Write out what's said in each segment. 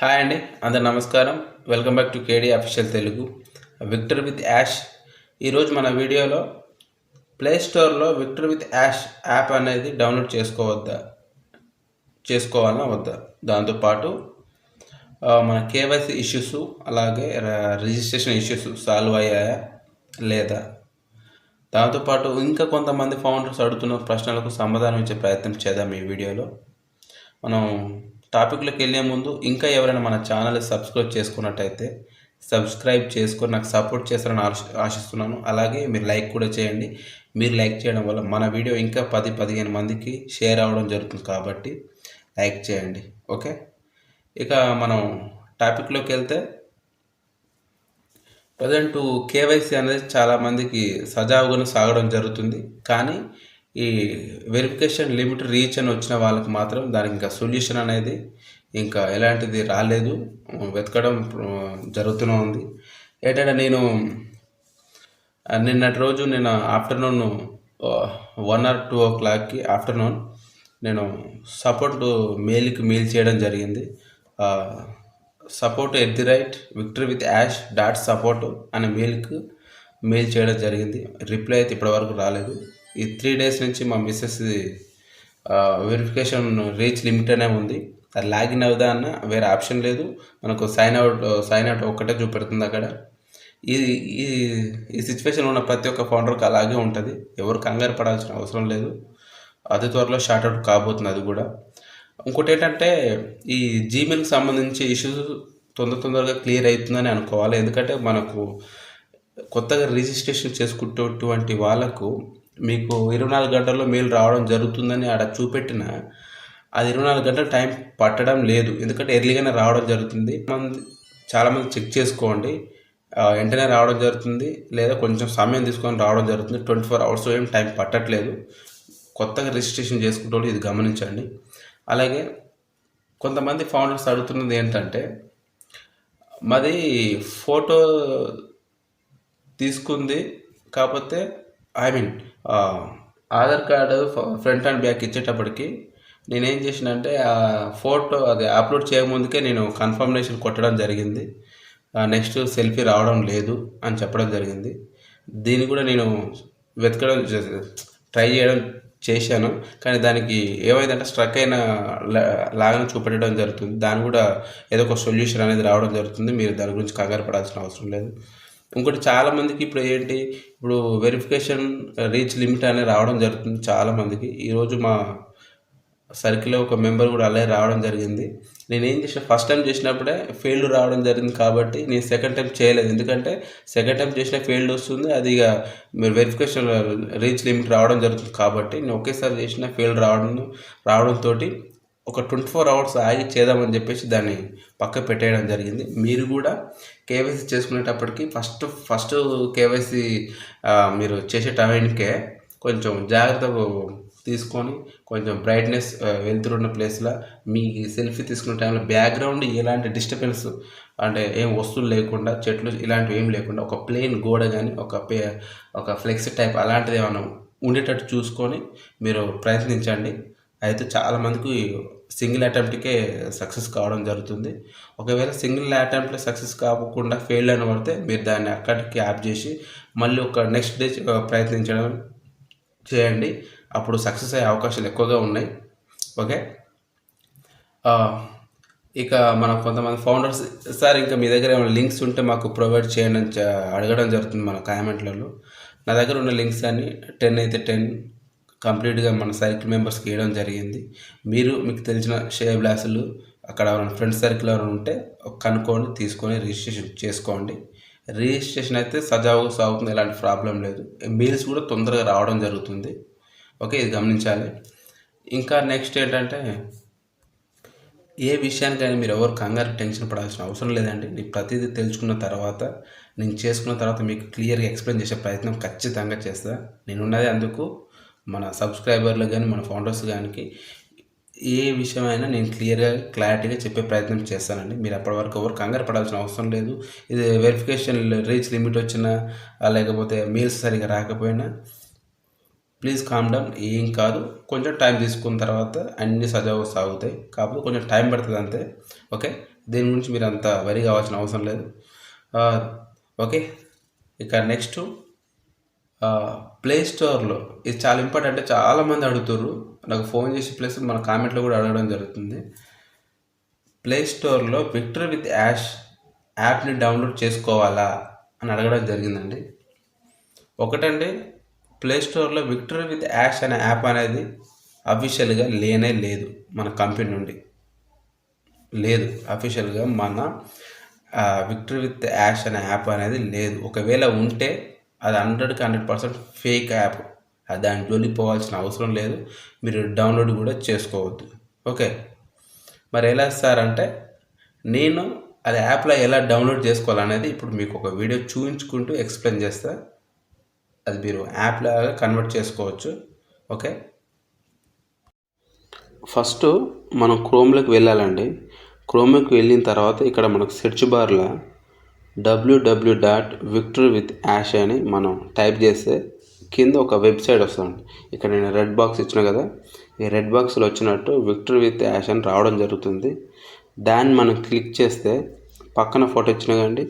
Hi అండి అందరు నమస్కారం. Welcome back to KD official Telugu Victor with Yash ఈరోజు మన వీడియోలో ప్లే స్టోర్లో విక్టర్ విత్ యాష్ యాప్ అనేది డౌన్లోడ్ చేసుకోవద్దా? చేసుకోవాలా వద్దా? దాంతోపాటు మన కేవైసీ ఇష్యూస్ అలాగే రిజిస్ట్రేషన్ ఇష్యూస్ సాల్వ్ అయ్యాయా? లేదా? దాంతోపాటు ఇంకా కొంతమంది ఫౌండర్స్ అడుగుతున్న ప్రశ్నలకు సమాధానం ఇచ్చే ప్రయత్నం చేద్దాం ఈ వీడియోలో. మనం టాపిక్లోకి వెళ్ళే ముందు ఇంకా ఎవరైనా మన ఛానల్ సబ్స్క్రైబ్ చేసుకున్నట్టయితే సబ్స్క్రైబ్ చేసుకొని నాకు సపోర్ట్ చేస్తారని ఆశ ఆశిస్తున్నాను. అలాగే మీరు లైక్ కూడా చేయండి. మీరు లైక్ చేయడం వల్ల మన వీడియో ఇంకా పది పదిహేను మందికి షేర్ అవ్వడం జరుగుతుంది కాబట్టి లైక్ చేయండి. ఓకే? ఇక మనం టాపిక్లోకి వెళ్తే ప్రజెంట్ కేవైసీ అనేది చాలామందికి సజావుగా సాగడం జరుగుతుంది. కానీ ఈ వెరిఫికేషన్ లిమిట్ రీచ్ అని వచ్చిన వాళ్ళకి మాత్రం దానికి ఇంకా సొల్యూషన్ అనేది ఇంకా ఎలాంటిది రాలేదు. వెతకడం జరుగుతూనే ఉంది. ఏంటంటే నేను నిన్నటి రోజు నేను afternoon one or two o క్లాక్కి ఆఫ్టర్నూన్ నేను సపోర్ట్ మెయిల్కి మెయిల్ చేయడం జరిగింది. Support at the right victory with Yash dot support అనే మెయిల్కి మెయిల్ చేయడం జరిగింది. రిప్లై అయితే ఇప్పటివరకు రాలేదు. ఈ త్రీ డేస్ నుంచి మా మిస్సెస్ వెరిఫికేషన్ రీచ్ లిమిట్ అనే ఉంది. అది లాగిన్ అవుదా అన్న వేరే ఆప్షన్ లేదు. మనకు సైన్ అవుట్ సైన్ అవుట్ ఒక్కటే చూపెడుతుంది అక్కడ. ఈ ఈ ఈ సిచ్యువేషన్ ఉన్న ప్రతి ఒక్క ఫౌండర్కి అలాగే ఉంటుంది. ఎవరు కంగారు పడాల్సిన అవసరం లేదు. అతి త్వరలో షార్ట్ అవుట్ కాబోతుంది అది కూడా. ఇంకోటి ఏంటంటే ఈ జీమెయిల్కి సంబంధించి ఇష్యూస్ తొందర తొందరగా క్లియర్ అవుతుందని అనుకోవాలి. ఎందుకంటే మనకు కొత్తగా రిజిస్ట్రేషన్ చేసుకుంటున్నటువంటి వాళ్ళకు మీకు ఇరవై నాలుగు గంటల్లో మెయిల్ రావడం జరుగుతుందని ఆడ చూపెట్టిన అది ఇరవై నాలుగు గంటల టైం పట్టడం లేదు. ఎందుకంటే ఎర్లీగానే రావడం జరుగుతుంది. మంది చాలామంది చెక్ చేసుకోండి. వెంటనే రావడం జరుగుతుంది. లేదా కొంచెం సమయం తీసుకొని రావడం జరుగుతుంది. ట్వంటీ ఫోర్ అవర్స్ ఏం టైం పట్టట్లేదు. కొత్తగా రిజిస్ట్రేషన్ చేసుకుంటే ఇది గమనించండి. అలాగే కొంతమంది ఫౌండర్స్ అడుగుతున్నది ఏంటంటే మాది ఫోటో తీసుకుంది కాకపోతే I mean Aadhaar card front and back ఇచ్చేటప్పటికి నేనేం చేసినంటే ఆ ఫోటో అది అప్లోడ్ చేయకముందుకే నేను కన్ఫర్మేషన్ కొట్టడం జరిగింది. నెక్స్ట్ సెల్ఫీ రావడం లేదు అని చెప్పడం జరిగింది. దీన్ని కూడా నేను వెతకడం ట్రై చేయడం చేశాను. కానీ దానికి ఏమైందంటే స్ట్రక్ అయిన లా- చూపెట్టడం జరుగుతుంది. దాని కూడా ఏదో ఒక సొల్యూషన్ అనేది రావడం జరుగుతుంది. మీరు దాని గురించి కంగారు పడాల్సిన అవసరం లేదు. ఇంకోటి చాలామందికి ఇప్పుడు ఏంటి ఇప్పుడు వెరిఫికేషన్ రీచ్ లిమిట్ అనేది రావడం జరుగుతుంది చాలామందికి ఈరోజు మా సర్కిల్లో ఒక మెంబర్ కూడా అలాగే రావడం జరిగింది. నేను ఏం చేసిన ఫస్ట్ టైం చేసినప్పుడే ఫెయిల్డ్ రావడం జరిగింది కాబట్టి నేను సెకండ్ టైం చేయలేదు. ఎందుకంటే సెకండ్ టైం చేసిన ఫెయిల్డ్ వస్తుంది అది ఇక మీరు వెరిఫికేషన్ రీచ్ లిమిట్ రావడం జరుగుతుంది కాబట్టి నేను ఒకేసారి చేసిన ఫెయిల్డ్ రావడం రావడంతో ఒక ట్వంటీ ఫోర్ అవర్స్ ఆగి చేద్దామని చెప్పేసి దాన్ని పక్క పెట్టేయడం జరిగింది. మీరు కూడా కేవైసీ చేసుకునేటప్పటికి ఫస్ట్ ఫస్ట్ కేవైసీ మీరు చేసే టైంకే కొంచెం జాగ్రత్త తీసుకొని కొంచెం బ్రైట్నెస్ వెళ్తున్న ప్లేస్లో మీ సెల్ఫీ తీసుకునే టైంలో బ్యాక్గ్రౌండ్ ఎలాంటి డిస్టర్బెన్స్ అంటే ఏం వస్తువులు లేకుండా చెట్లు ఇలాంటివి ఏం లేకుండా ఒక ప్లెయిన్ గోడ కానీ ఒక పే ఒక ఫ్లెక్స్ టైప్ అలాంటిది ఏమైనా ఉండేటట్టు చూసుకొని మీరు ప్రయత్నించండి. అయితే చాలామందికి సింగిల్ అటెంప్ట్కే సక్సెస్ కావడం జరుగుతుంది. ఒకవేళ సింగిల్ అటెంప్ట్లో సక్సెస్ కాకుండా ఫెయిల్ అయిన పడితే మీరు దాన్ని అక్కడికి యాప్ చేసి మళ్ళీ ఒక నెక్స్ట్ డే ప్రయత్నించడం చేయండి. అప్పుడు సక్సెస్ అయ్యే అవకాశాలు ఎక్కువగా ఉన్నాయి. ఓకే? ఇక మన కొంతమంది ఫౌండర్స్ సార్ ఇంకా మీ దగ్గర ఏమైనా లింక్స్ ఉంటే మాకు ప్రొవైడ్ చేయండి అని అడగడం జరుగుతుంది మన కామెంట్లలో. నా దగ్గర ఉన్న లింక్స్ అన్ని టెన్ అయితే టెన్ కంప్లీట్గా మన సర్కిల్ మెంబర్స్కి ఇవ్వడం జరిగింది. మీరు మీకు తెలిసిన షేర్ బ్లాసులు అక్కడ ఫ్రెండ్ సర్కిల్ ఎవరైనా ఉంటే కనుక్కొని తీసుకొని రిజిస్ట్రేషన్ చేసుకోండి. రిజిస్ట్రేషన్ అయితే సజావుగా సాగుతుంది ఎలాంటి ప్రాబ్లం లేదు. మీల్స్ కూడా తొందరగా రావడం జరుగుతుంది. ఓకే ఇది గమనించాలి. ఇంకా నెక్స్ట్ ఏంటంటే ఏ విషయానికైనా మీరు ఎవరు కంగారు టెన్షన్ పడాల్సిన అవసరం లేదండి. నేను ప్రతిదీ తెలుసుకున్న తర్వాత నేను చేసుకున్న తర్వాత మీకు క్లియర్గా ఎక్స్ప్లెయిన్ చేసే ప్రయత్నం ఖచ్చితంగా చేస్తా. నేనున్నది అందుకు మన సబ్స్క్రైబర్లు కానీ మన ఫౌండర్స్ కానీ ఏ విషయమైనా నేను క్లియర్గా క్లారిటీగా చెప్పే ప్రయత్నం చేస్తానండి. మీరు అప్పటి వరకు ఎవరు కంగారు పడాల్సిన అవసరం లేదు. ఇది వెరిఫికేషన్ రీచ్ లిమిట్ వచ్చినా లేకపోతే మెయిల్స్ సరిగా రాకపోయినా ప్లీజ్ కామ్ డౌన్. ఏం కాదు. కొంచెం టైం తీసుకున్న తర్వాత అన్ని సజావుగా సాగుతాయి. కాకపోతే కొంచెం టైం పడుతుంది అంతే. ఓకే? దీని గురించి మీరు అంత వరి కావాల్సిన అవసరం లేదు. ఓకే? ఇక నెక్స్ట్ ప్లే స్టోర్లో ఇది చాలా ఇంపార్టెంట్ చాలామంది అడుగుతారు నాకు ఫోన్ చేసి ప్లస్ మన కామెంట్లో కూడా అడగడం జరుగుతుంది. ప్లే స్టోర్లో విక్టర్ విత్ యాష్ యాప్ని డౌన్లోడ్ చేసుకోవాలా అని అడగడం జరిగిందండి. ఒకటండి ప్లే స్టోర్లో విక్టర్ విత్ యాష్ అనే యాప్ అనేది అఫీషియల్గా లేనే లేదు మన కంపెనీ నుండి. లేదు అఫీషియల్గా మన విక్టర్ విత్ యాష్ అనే యాప్ అనేది లేదు. ఒకవేళ ఉంటే అది హండ్రెడ్కి హండ్రెడ్ పర్సెంట్ ఫేక్ యాప్ అది దాని జోలికి పోవాల్సిన అవసరం లేదు. మీరు డౌన్లోడ్ కూడా చేసుకోవద్దు. ఓకే మరి ఎలా సార్ అంటే నేను అది యాప్లో ఎలా డౌన్లోడ్ చేసుకోవాలనేది ఇప్పుడు మీకు ఒక వీడియో చూపించుకుంటూ ఎక్స్ప్లెయిన్ చేస్తా. అది మీరు యాప్ లాగా కన్వర్ట్ చేసుకోవచ్చు. ఓకే ఫస్ట్ మనం క్రోమ్లోకి వెళ్ళాలండి. క్రోమ్లోకి వెళ్ళిన తర్వాత ఇక్కడ మనకు సెర్చ్ బార్లో W W dot victory with Yash అని మనం టైప్ చేస్తే కింద ఒక వెబ్సైట్ వస్తుంది ఇక్కడ నేను రెడ్ బాక్స్ ఇచ్చిన కదా ఈ రెడ్ బాక్స్లో వచ్చినట్టు విక్టరీ విత్ యాష్ అని రావడం జరుగుతుంది. దాన్ని మనం క్లిక్ చేస్తే పక్కన ఫోటో ఇచ్చిన కండి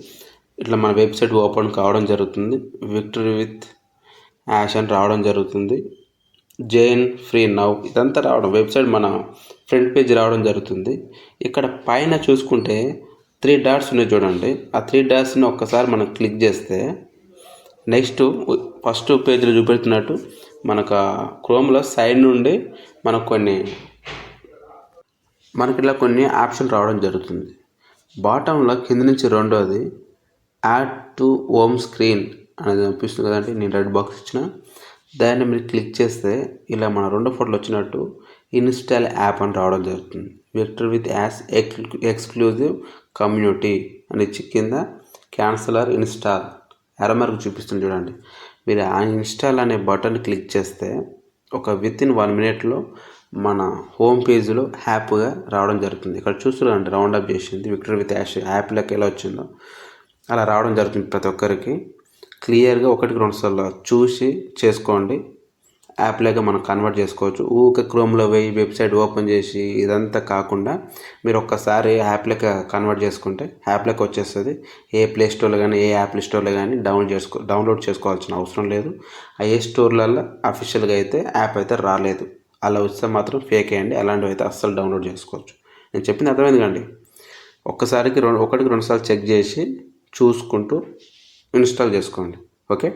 ఇట్లా మన వెబ్సైట్ ఓపెన్ కావడం జరుగుతుంది. విక్టరీ విత్ యాష్ అని రావడం జరుగుతుంది. జైన్ ఫ్రీ నవ్ ఇదంతా రావడం వెబ్సైట్ మన ఫ్రంట్ పేజ్ రావడం జరుగుతుంది. ఇక్కడ పైన చూసుకుంటే త్రీ డాట్స్ ఉన్నాయి చూడండి. ఆ త్రీ డాట్స్ని ఒక్కసారి మనం క్లిక్ చేస్తే నెక్స్ట్ ఫస్ట్ పేజీలో చూపెడుతున్నట్టు మనకు క్రోమ్లో సైడ్ నుండి మనకు కొన్ని మనకి ఇలా కొన్ని ఆప్షన్ రావడం జరుగుతుంది. బాటంలో కింద నుంచి రెండోది యాడ్ టు హోమ్ స్క్రీన్ అనేది అనిపిస్తుంది కదండి. నేను రెడ్ బాక్స్ ఇచ్చిన. దాన్ని మీరు క్లిక్ చేస్తే ఇలా మన రెండు ఫోటోలు వచ్చినట్టు ఇన్స్టాల్ యాప్ అని రావడం జరుగుతుంది. Victor with Yash exclusive community అని ఇచ్చి కింద క్యాన్సలర్ ఇన్స్టాల్ ఎరమరకు చూపిస్తుంది చూడండి. మీరు ఆ ఇన్స్టాల్ అనే బటన్ క్లిక్ చేస్తే ఒక విత్ ఇన్ వన్ మినిట్లో మన హోమ్ పేజ్లో హ్యాప్గా రావడం జరుగుతుంది. ఇక్కడ చూస్తున్నారండి రౌండ్ అప్ చేసింది విక్టర్ విత్ యాష్ యాప్లోకి ఎలా వచ్చిందో. అలా రావడం జరుగుతుంది ప్రతి ఒక్కరికి. క్లియర్గా ఒకటికి రెండు సార్లు చూసి చేసుకోండి. యాప్లాగా మనం కన్వర్ట్ చేసుకోవచ్చు. ఊరికే క్రోమ్లో పోయి వెబ్సైట్ ఓపెన్ చేసి ఇదంతా కాకుండా మీరు ఒక్కసారి యాప్లోకి కన్వర్ట్ చేసుకుంటే యాప్లోకి వచ్చేస్తుంది. ఏ ప్లే స్టోర్లో కానీ ఏ యాప్ స్టోర్లో కానీ డౌన్లోడ్ చేసుకో డౌన్లోడ్ చేసుకోవాల్సిన అవసరం లేదు. ఆ ఏ స్టోర్లలో అఫీషియల్గా అయితే యాప్ అయితే రాలేదు. అలా వస్తే మాత్రం ఫేక్ అయ్యండి అలాంటివి అయితే అస్సలు డౌన్లోడ్ చేసుకోవచ్చు. నేను చెప్పింది అర్థమైంది కండి ఒక్కసారికి రెండు ఒకటికి రెండుసార్లు చెక్ చేసి చూసుకుంటూ ఇన్స్టాల్ చేసుకోండి. ఓకే